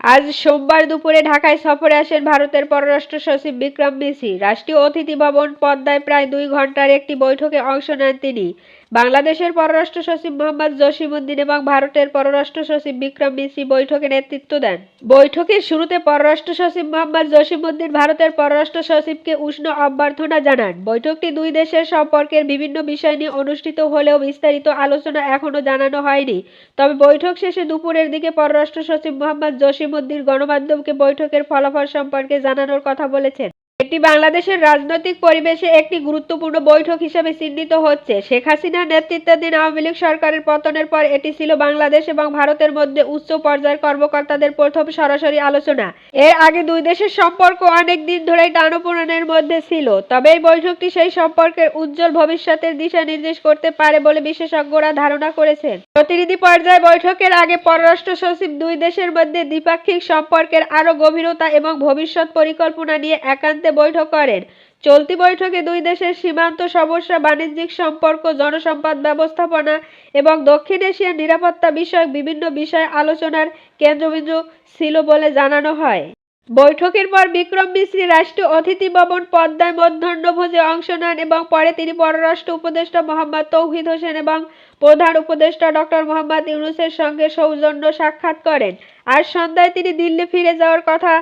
আজ সোমবার দুপুরে ঢাকায় সফরে আসেন ভারতের পররাষ্ট্র সচিব বিক্রম মিসি। রাষ্ট্রীয় অতিথি ভবন পদ্মায় প্রায় দুই ঘণ্টার একটি বৈঠকে অংশ নেন তিনি। বাংলাদেশের পররাষ্ট্র সচিব মোহাম্মদ জসিমউদ্দিন এবং ভারতের পররাষ্ট্র সচিব বিক্রম মিসি বৈঠকে নেতৃত্ব দেন। বৈঠকের শুরুতে পররাষ্ট্র সচিব মোহাম্মদ জসিমউদ্দিন ভারতের পররাষ্ট্র সচিবকে উষ্ণ অভ্যর্থনা জানান। বৈঠকটি দুই দেশের সম্পর্কের বিভিন্ন বিষয় নিয়ে অনুষ্ঠিত হলেও বিস্তারিত আলোচনা এখনও জানানো হয়নি। তবে বৈঠক শেষে দুপুরের দিকে পররাষ্ট্র সচিব মোহাম্মদ জসিমউদ্দিন গণমাধ্যমকে বৈঠকের ফলাফল সম্পর্কে জানানোর কথা বলেছেন। এটি বাংলাদেশের রাজনৈতিক পরিবেশে একটি গুরুত্বপূর্ণ বৈঠক হিসেবে চিহ্নিত হচ্ছে। শেখ হাসিনার নেতৃত্বাধীন আওয়ামী লীগ সরকারের পতনের পর এটি ছিল বাংলাদেশ এবং ভারতের মধ্যে উচ্চ পর্যায়ের কর্মকর্তাদের প্রথম সরাসরি আলোচনা। এর আগে দুই দেশের সম্পর্ক অনেক দিন ধরেই টানাপোড়েনের মধ্যে ছিল। তবে এই বৈঠকটি সেই সম্পর্কের উজ্জ্বল ভবিষ্যতের দিশা নির্দেশ করতে পারে বলে বিশেষজ্ঞরা ধারণা করেছেন। প্রতিনিধি পর্যায়ে বৈঠকের আগে পররাষ্ট্র সচিব দুই দেশের মধ্যে দ্বিপাক্ষিক সম্পর্কের আরও গভীরতা এবং ভবিষ্যৎ পরিকল্পনা নিয়ে একান্তে বৈঠক করেন। চলতি বৈঠকে দুই দেশের সীমান্ত সমস্যা, বাণিজ্যিক সম্পর্ক, জনসম্পদ ব্যবস্থাপনা এবং দক্ষিণ এশিয়ার নিরাপত্তা বিষয়ক বিভিন্ন বিষয় আলোচনার কেন্দ্রবিন্দু ছিল বলে জানানো হয়। বৈঠকের পর বিক্রম মিশ্রি রাষ্ট্রীয় অতিথি ভবন, পদ্মায় মধ্যাহ্নভোজে অংশ নেন এবং পরে তিনি পররাষ্ট্র উপদেষ্টা মোহাম্মদ তৌহিদ হোসেন এবং প্রধান উপদেষ্টা ডক্টর মোহাম্মদ ইউনুসের সঙ্গে সৌজন্য সাক্ষাৎ করেন। আর সন্ধ্যায় তিনি দিল্লি ফিরে যাওয়ার কথা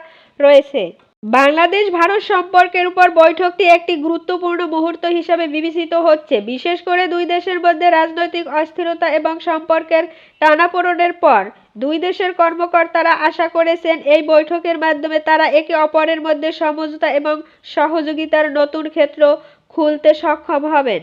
রয়েছে। বাংলাদেশ ভারত সম্পর্কের উপর বৈঠকটি একটি গুরুত্বপূর্ণ মুহূর্ত হিসাবে বিবেচিত হচ্ছে। বিশেষ করে দুই দেশের মধ্যে রাজনৈতিক অস্থিরতা এবং সম্পর্কের টানাপোড়নের পর দুই দেশের কর্মকর্তারা আশা করেছেন এই বৈঠকের মাধ্যমে তারা একে অপরের মধ্যে সমঝোতা এবং সহযোগিতার নতুন ক্ষেত্র খুলতে সক্ষম হবেন।